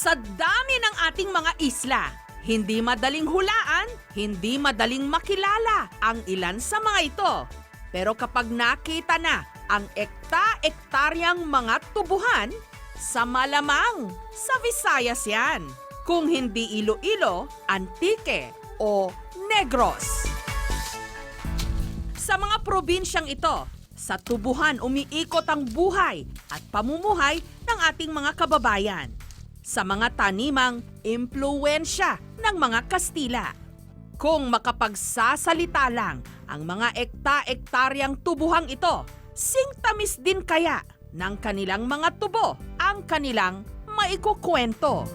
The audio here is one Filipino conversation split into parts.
Sa dami ng ating mga isla, hindi madaling hulaan, hindi madaling makilala ang ilan sa mga ito. Pero kapag nakita na ang ekta-ektaryang mga tubuhan, sa malamang sa Visayas yan. Kung hindi Iloilo, Antique o Negros. Sa mga probinsyang ito, sa tubuhan umiikot ang buhay at pamumuhay ng ating mga kababayan. Sa mga tanimang impluensya ng mga Kastila. Kung makapagsasalita lang ang mga ekta-ektaryang tubuhang ito, singtamis din kaya ng kanilang mga tubo ang kanilang maikukwento.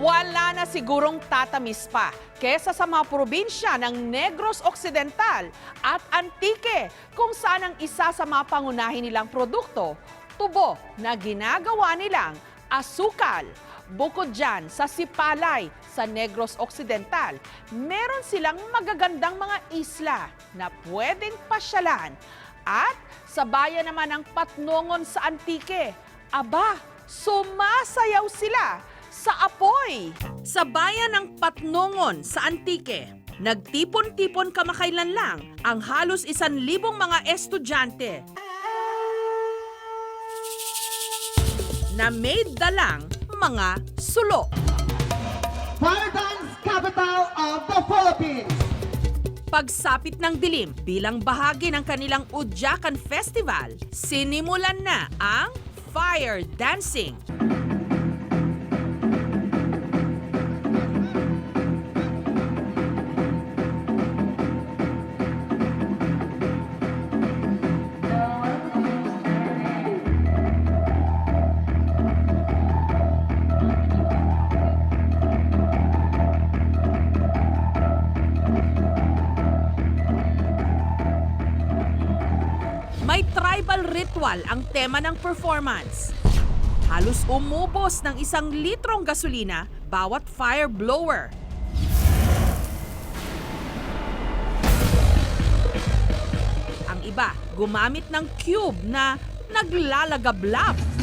Wala na sigurong tatamis pa kesa sa mga probinsya ng Negros Occidental at Antique kung saan ang isa sa mga pangunahin nilang produkto, tubo na ginagawa nilang asukal. Bukod dyan, sa Sipalay, sa Negros Occidental, meron silang magagandang mga isla na pwedeng pasyalan. At sa bayan naman ng Patnongon sa Antique, aba, sumasayaw sila sa apoy. Sa bayan ng Patnongon sa Antique, nagtipon-tipon kamakailan lang ang halos isan libong mga estudyante na may dalang mga sulo. Dance Capital of the Philippines. Pagsapit ng dilim bilang bahagi ng kanilang Udyakan Festival, sinimulan na ang fire dancing. Ritual ang tema ng performance. Halos umubos ng isang litrong gasolina bawat fire blower. Ang iba, gumamit ng cube na naglalagablab.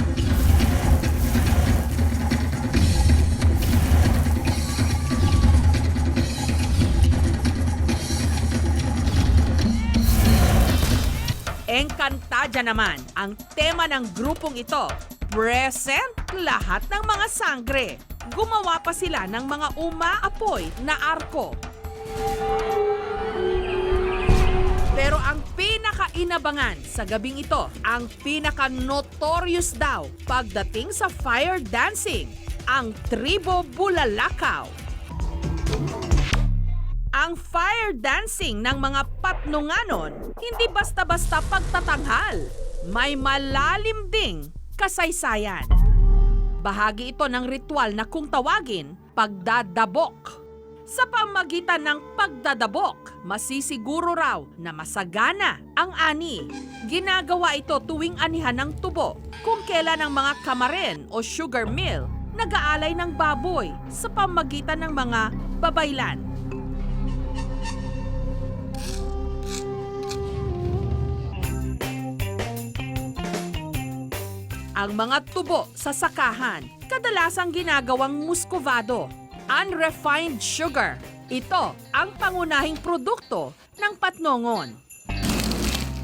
Encantadia naman ang tema ng grupong ito. Present lahat ng mga sangre. Gumawa pa sila ng mga umaapoy na arko. Pero ang pinakainabangan sa gabing ito, ang pinaka-notorious daw pagdating sa fire dancing, ang Tribo Bulalakaw. Ang fire dancing ng mga patnunganon, hindi basta-basta pagtatanghal. May malalim ding kasaysayan. Bahagi ito ng ritual na kung tawagin, pagdadabok. Sa pamagitan ng pagdadabok, masisiguro raw na masagana ang ani. Ginagawa ito tuwing anihan ng tubo, kung kailan ang mga kamaren o sugar mill nag-aalay ng baboy sa pamagitan ng mga babaylan. Ang mga tubo sa sakahan, kadalasang ginagawang muscovado, unrefined sugar. Ito ang pangunahing produkto ng patnongon.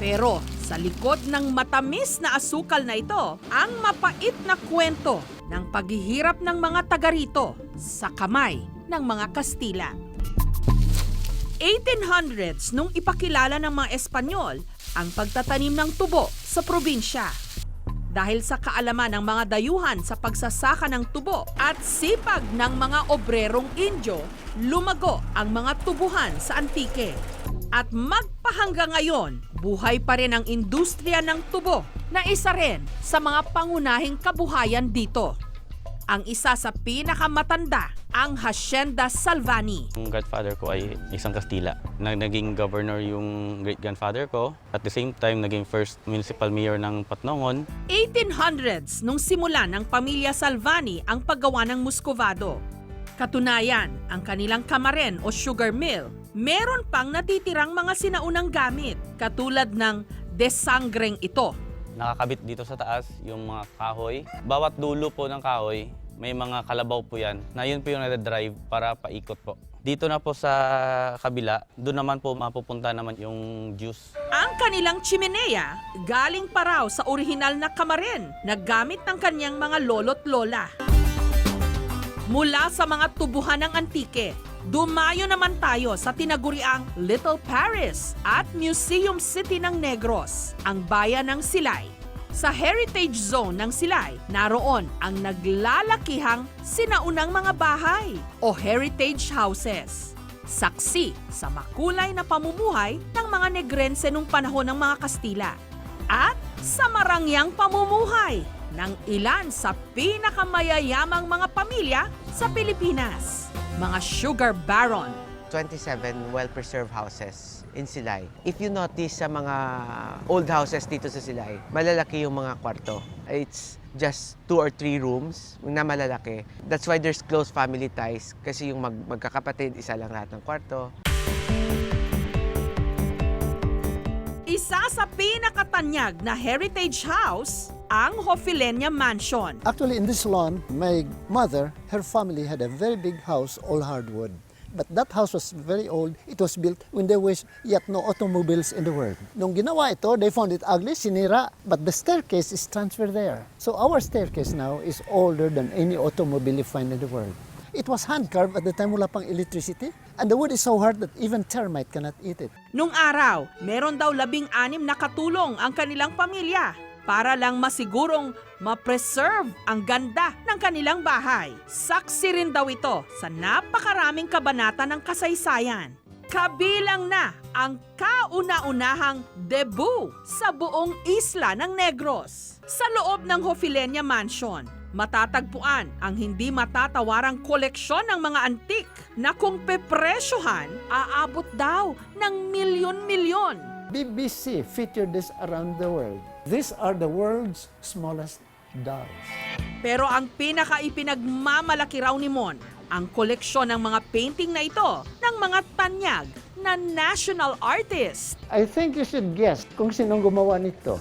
Pero sa likod ng matamis na asukal na ito, ang mapait na kwento ng paghihirap ng mga taga rito sa kamay ng mga Kastila. 1800s nung ipakilala ng mga Espanyol ang pagtatanim ng tubo sa probinsya. Dahil sa kaalaman ng mga dayuhan sa pagsasaka ng tubo at sipag ng mga obrerong Indio, lumago ang mga tubuhan sa Antique. At magpahangga ngayon, buhay pa rin ang industriya ng tubo na isa rin sa mga pangunahing kabuhayan dito. Ang isa sa pinakamatanda, ang Hacienda Salvani. Yung godfather ko ay isang Kastila. Nag naging governor yung great-grandfather ko. At the same time, naging first municipal mayor ng Patnongon. 1800s nung simulan ng pamilya Salvani ang paggawa ng muscovado. Katunayan, ang kanilang kamaren o sugar mill, meron pang natitirang mga sinaunang gamit katulad ng desangreng ito. nakakabit dito sa taas yung mga kahoy. Bawat dulo po ng kahoy, may mga kalabaw po yan na yun po yung nade-drive para paikot po. Dito na po sa kabila, doon naman po mapupunta naman yung juice. Ang kanilang chimenea galing pa raw sa orihinal na kamarin na gamit ng kanyang mga lolo't lola. Mula sa mga tubuhan ng antike, dumayo naman tayo sa tinaguriang Little Paris at Museum City ng Negros, ang bayan ng Silay. Sa heritage zone ng Silay, naroon ang naglalakihang sinaunang mga bahay o heritage houses. Saksi sa makulay na pamumuhay ng mga Negrense nung panahon ng mga Kastila at sa marangyang pamumuhay ng ilan sa pinakamayayamang mga pamilya sa Pilipinas, mga sugar baron, 27 well-preserved houses in Silay. If you notice sa mga old houses dito sa Silay, malalaki yung mga kwarto. It's just two or three rooms na malalaki. That's why there's close family ties kasi yung mag magkakapatid, isa lang lahat ng kwarto. isa sa pinakatanyag na heritage house, ang Hofilenia Mansion. Actually, in this lawn, my mother, her family had a very big house, all hardwood. But that house was very old. It was built when there was yet no automobiles in the world. Nung ginawa ito, they found it ugly, sinira. But the staircase is transferred there. So our staircase now is older than any automobile you find in the world. It was hand-carved at the time wala pang electricity. And the wood is so hard that even termite cannot eat it. Nung araw, meron daw labing anim na katulong ang kanilang pamilya para lang masigurong ma-preserve ang ganda ng kanilang bahay. Saksi rin daw ito sa napakaraming kabanata ng kasaysayan. Kabilang na ang kauna-unahang debut sa buong isla ng Negros. Sa loob ng Hofilenia Mansion, matatagpuan ang hindi matatawarang koleksyon ng mga antik na kung pepresyohan, aabot daw ng milyon-milyon. BBC featured this around the world. These are the world's smallest dolls. Pero ang pinaka-ipinagmamalaki raw ni Mon, ang koleksyon ng mga painting na ito ng mga tanyag na national artist. I think you should guess kung sinong gumawa nito.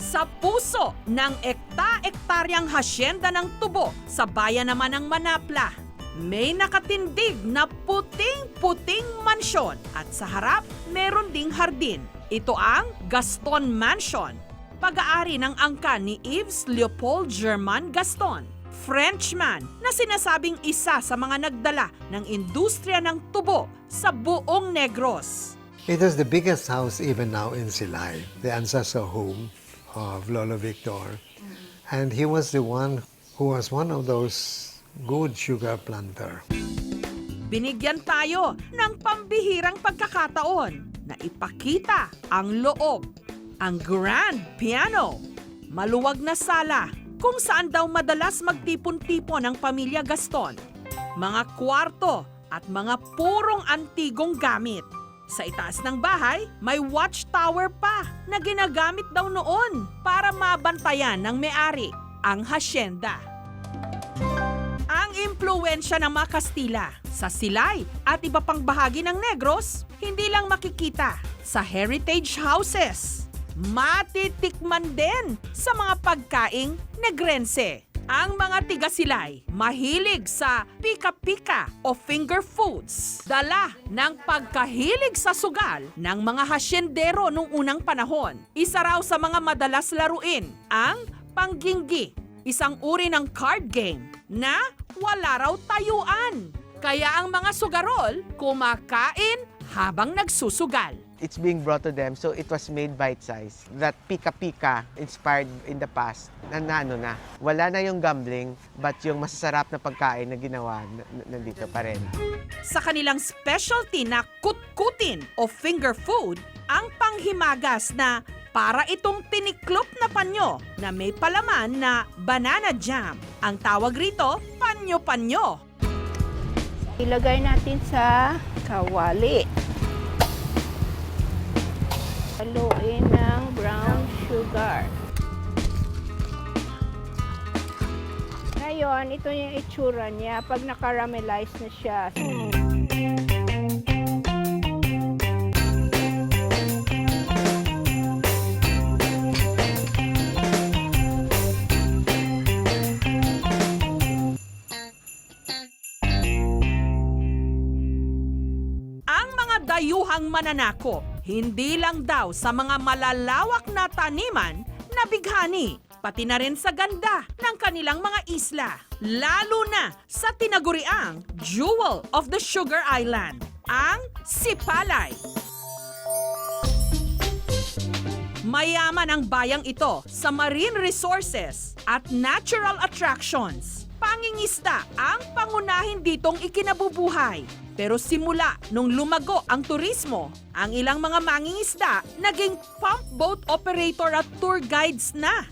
Sa puso ng ekta-ektaryang hasyenda ng tubo sa bayan naman ng Manapla, may nakatindig na puting-puting mansyon at sa harap meron ding hardin. Ito ang Gaston Mansion, pag-aari ng angkan ni Yves Leopold German Gaston, Frenchman na sinasabing isa sa mga nagdala ng industriya ng tubo sa buong Negros. It is the biggest house even now in Silay, the ancestor home of Lolo Victor. And he was the one who was one of those good sugar planter. binigyan tayo ng pambihirang pagkakataon na ipakita ang loob, ang grand piano, maluwag na sala kung saan daw madalas magtipon-tipon ang pamilya Gaston, mga kwarto at mga purong antigong gamit. Sa itaas ng bahay, may watchtower pa na ginagamit daw noon para mabantayan ng may-ari ang hasyenda impluensya ng mga Kastila sa Silay at iba pang bahagi ng Negros, hindi lang makikita sa heritage houses. Matitikman din sa mga pagkaing Negrense. Ang mga tiga-silay mahilig sa pika-pika o finger foods. Dala ng pagkahilig sa sugal ng mga hasyendero nung unang panahon. Isa raw sa mga madalas laruin ang pangginggi isang uri ng card game na wala raw tayuan. Kaya ang mga sugarol kumakain habang nagsusugal. It's being brought to them, so it was made bite-sized. That pika-pika inspired in the past, na, na ano na. Wala na yung gambling, but yung masasarap na pagkain na ginawa, nandito pa rin. Sa kanilang specialty na kutkutin o finger food, ang panghimagas na para itong tiniklop na panyo na may palaman na banana jam. Ang tawag rito, panyo-panyo. Ilagay natin sa kawali. Haluin ng brown sugar. Ngayon, ito yung itsura niya pag nakaramelize na siya. Dayuhang mananakop, hindi lang daw sa mga malalawak na taniman na bighani, pati na rin sa ganda ng kanilang mga isla. Lalo na sa tinaguriang Jewel of the Sugar Island, ang Sipalay. Mayaman ang bayang ito sa marine resources at natural attractions. Pangingista ang pangunahin ditong ikinabubuhay. Pero simula nung lumago ang turismo, ang ilang mga mangingisda naging pump boat operator at tour guides na.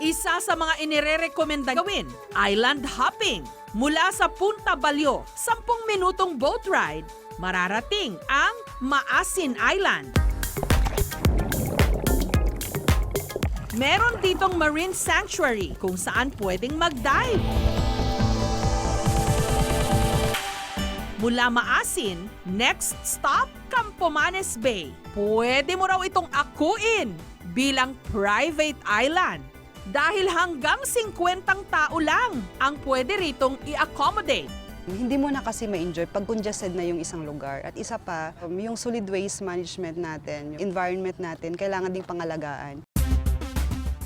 Isa sa mga inirerekomenda gawin, island hopping. Mula sa Punta Balyo, 10 minutong boat ride, mararating ang Maasin Island. Meron ditong marine sanctuary kung saan pwedeng mag-dive. Mula Maasin, next stop, Campomanes Bay. Pwede mo raw itong akuin bilang private island. Dahil hanggang 50 tao lang ang pwede ritong i-accommodate. Hindi mo na kasi ma-enjoy pag congested na yung isang lugar. At isa pa, um, yung solid waste management natin, yung environment natin, kailangan ding pangalagaan.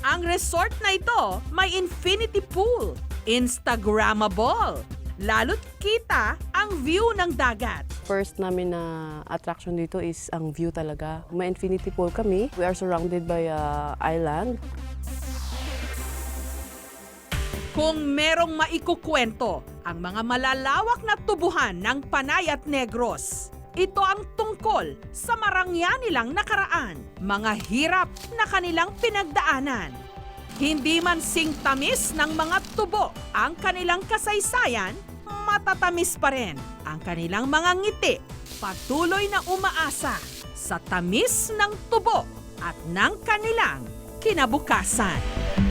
Ang resort na ito may infinity pool, Instagrammable. Lalo't kita ang view ng dagat. First namin na attraction dito is ang view talaga. May infinity pool kami. We are surrounded by a island. Kung merong maikukwento ang mga malalawak na tubuhan ng Panay at Negros, ito ang tungkol sa marangya nilang nakaraan, mga hirap na kanilang pinagdaanan. Hindi man sing tamis ng mga tubo ang kanilang kasaysayan, matatamis pa rin ang kanilang mga ngiti. Patuloy na umaasa sa tamis ng tubo at ng kanilang kinabukasan.